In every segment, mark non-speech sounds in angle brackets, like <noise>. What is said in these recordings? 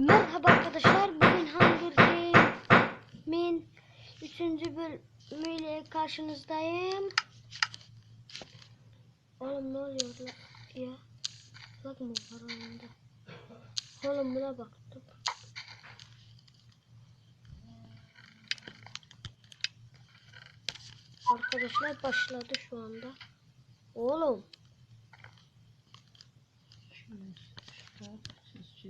Merhaba arkadaşlar. Bugün Hunger Game'in 3. bölümüyle karşınızdayım. Oğlum ne oluyor lan ya? Lag mı var oyunda? Oğlum buna baktım. Arkadaşlar başladı şu anda. Oğlum. Şöyle start, siz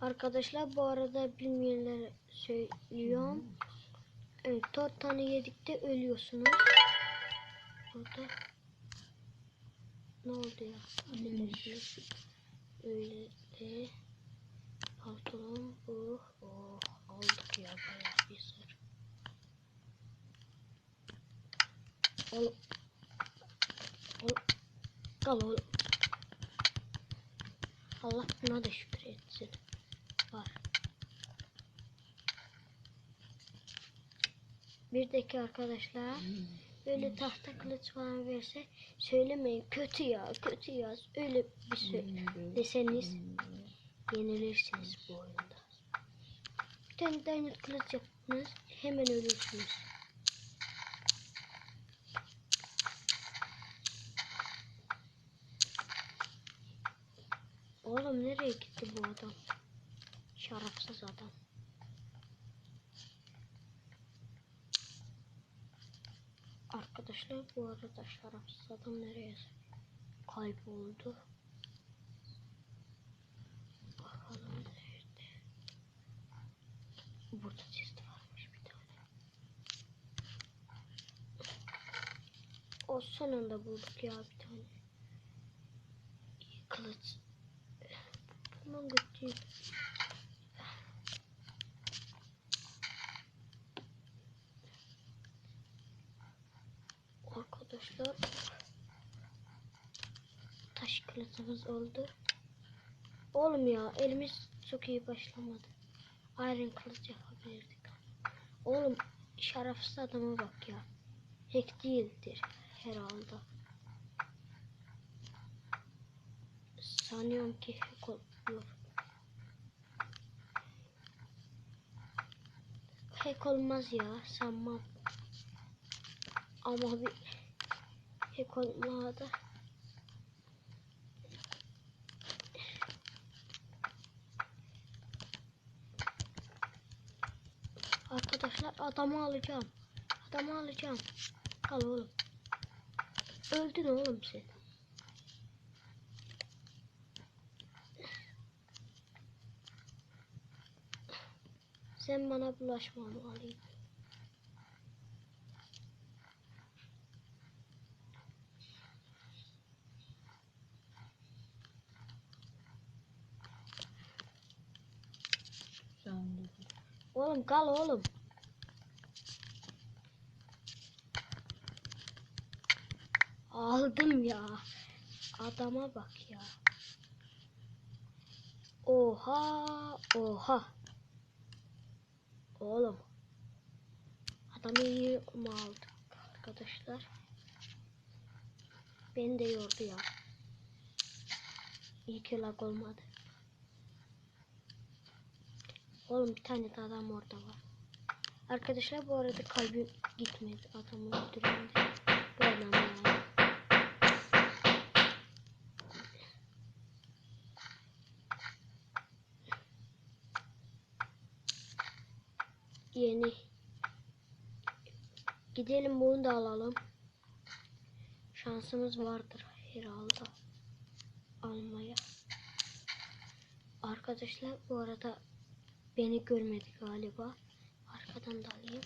Arkadaşlar bu arada bilmeyenlere söylüyorum. Evet, dört tane yedikte ölüyorsunuz. Burada ne oldu ya? Öyle de pantolon bu. Oh, aldık ya bayağı bir sır. Oğlum. Oğlum. Kal oğlum. Allah buna da şükür etsin. Var. Bir deki arkadaşlar böyle tahta kılıç falan verse söylemeyin kötü ya kötü ya öyle bir deseniz yenilirsiniz bu oyunda. Bir tane diamond kılıç yaptınız hemen ölürsünüz. Oğlum nereye gitti bu adam? Şarapsız adam. Arkadaşlar bu arada şarapsız adam nereye kayboldu? Bakalım nerede? Burada chest varmış bir tane. O sonunda bulduk ya bir tane. İyi kılıç. Bunun götü. Arkadaşlar taş kılıcımız oldu. Ya elimiz çok iyi başlamadı. Iron kılıç yapabilirdik. Oğlum şerefsiz adama bak ya. Hack değildir herhalde. Sanıyorum ki hack oluyor. Hack olmaz ya sanmam. Ama bir olmadı. Arkadaşlar adamı alacağım. Adamı alacağım. Kal oğlum. Öldün oğlum sen. Sen bana bulaşmamalıyım. Sandı. Oğlum kal oğlum. Aldım ya. Adama bak ya. Oha, oha. Oğlum. Adamı iyi mi aldık arkadaşlar? Beni de yordu ya. İyi ki lag olmadı. Oğlum bir tane de adam orada var. Arkadaşlar bu arada kalbim gitmedi adamı öldürdüğümde. Bu adam ya. Yeni. Gidelim bunu da alalım. Şansımız vardır herhalde. Almaya. Arkadaşlar bu arada Beni görmedi galiba. Arkadan da alayım.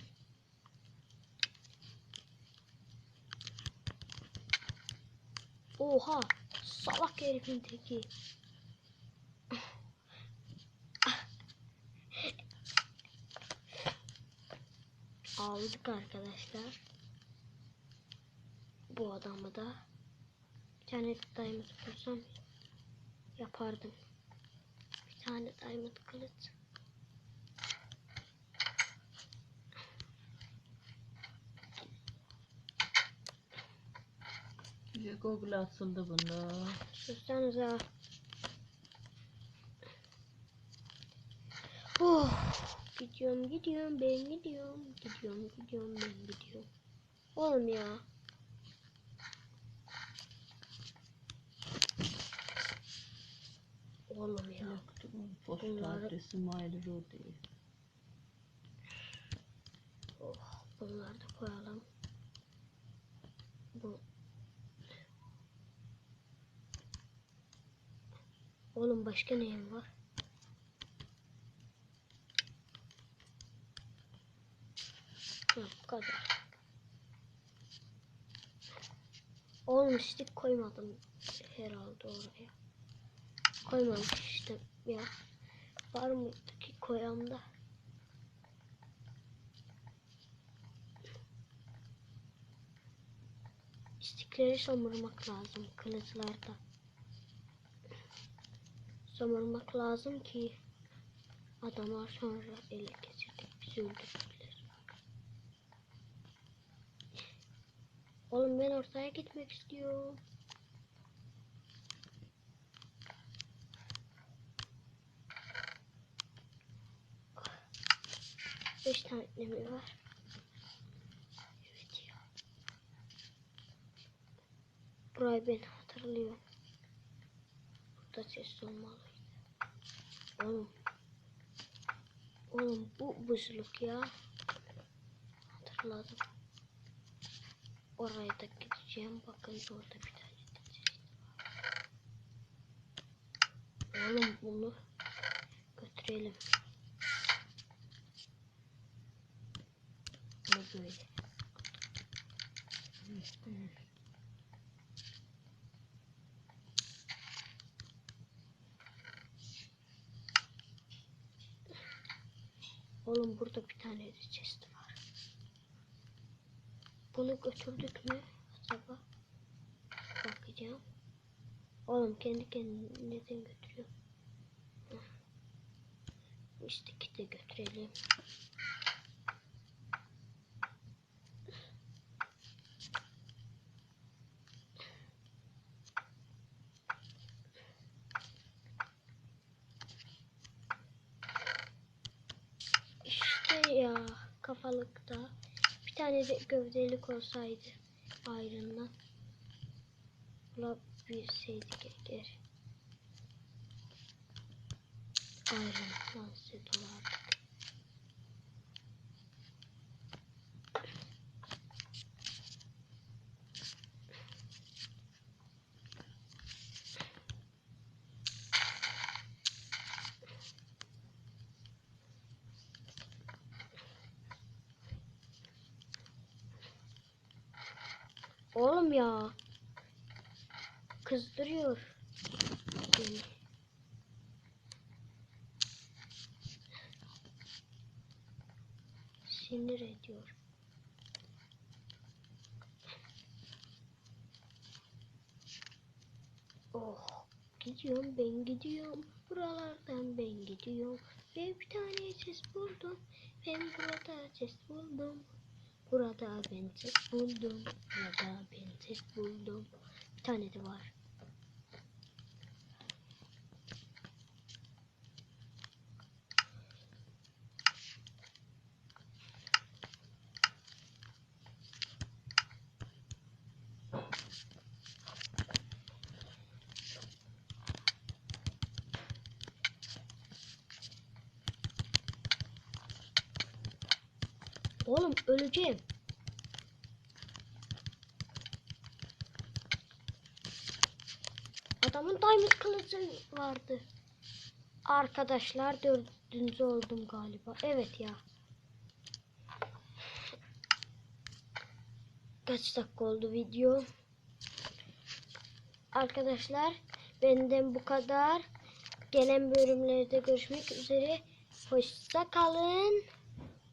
Oha! Salak herifin teki. <laughs> Aldık arkadaşlar. Bu adamı da. Bir tane diamond kursam yapardım. Bir tane diamond kılıç. Google atıldı bunda. Sussanıza. Oh, gidiyorum gidiyorum ben gidiyorum. Gidiyorum gidiyorum ben gidiyorum. Oğlum ya. Oğlum ya. Yaktım. Posta Bunları- adresim ayrı o değil. Oh, bunları da koyalım. Bu. Oğlum başka neyim var? Hı, bu kadar. Oğlum stick koymadım herhalde oraya. Koymamış işte ya. Var mıydı ki koyan da? İstikleri somurmak lazım kılıçlarda. Somurmak lazım ki adamlar sonra ele geçirdik bizi öldürebilir. Oğlum ben ortaya gitmek istiyorum. Beş tane mi var? Evet ya. Burayı ben hatırlıyorum. Burada ses olmalıydı. Oğlum. Oğlum bu buzluk ya. Hatırladım. Oraya da gideceğim. Bakın orada bir tane var. Oğlum bunu götürelim. Bunu böyle. İşte Oğlum burada bir tane de chest var. Bunu götürdük mü acaba? Bakacağım. Oğlum kendi kendine neden götürüyor? İşte de götürelim. İşte ya kafalıkta bir tane de gövdelik olsaydı ayrından bulabilseydik eğer ayrından set olardık. Oğlum ya. Kızdırıyor. beni. Sinir ediyor. Oh. Gidiyorum ben gidiyorum. Buralardan ben gidiyorum. Ben bir tane ses buldum. Ben burada ses buldum. Burada ben ses buldum. Burada ben ses buldum. Bir tane de var. Oğlum öleceğim. Adamın diamond kılıcı vardı. Arkadaşlar dördüncü oldum galiba. Evet ya. Kaç dakika oldu video? Arkadaşlar benden bu kadar. Gelen bölümlerde görüşmek üzere. Hoşça kalın.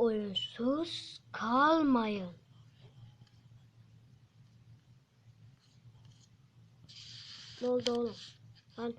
Oyunsuz kalmayın. Ne oldu oğlum? Lan